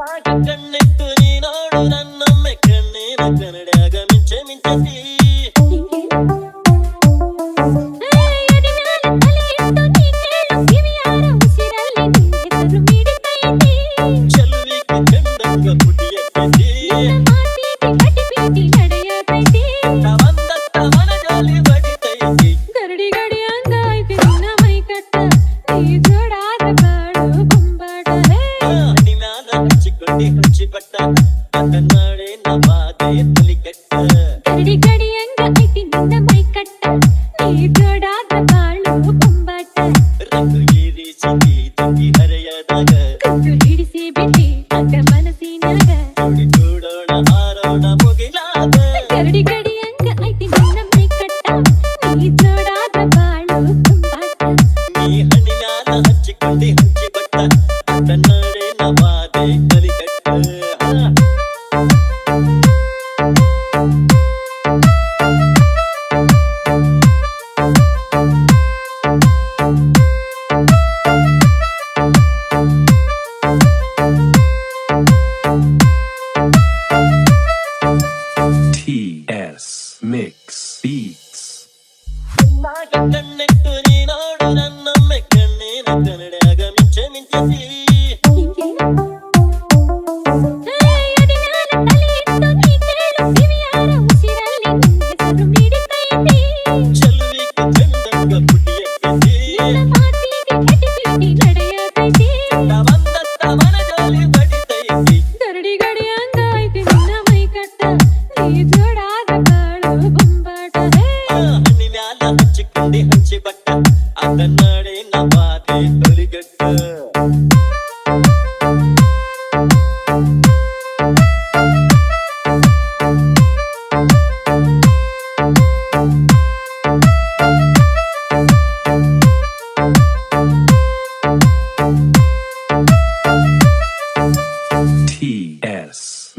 ಕಣ್ಣೆತ್ತು ನೀನಾಡು ನನ್ನೊಮ್ಮೆ ಕಣ್ಣೇನ ಕನ್ನಡ ಗಮಿಂಚ ಮಿಂಚ கட்டி குச்சி பட்ட அந்த நாளே நான் பாதைய துளி கட்ட கடி கடி எங்க கட்டி. நின்ன மை கட்ட நீ தொடாத பாழு பொம்பாட்ட ரங்கு ஏறி சிந்தி தங்கி அறையாதாக Yes, Mix Beats.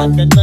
I've been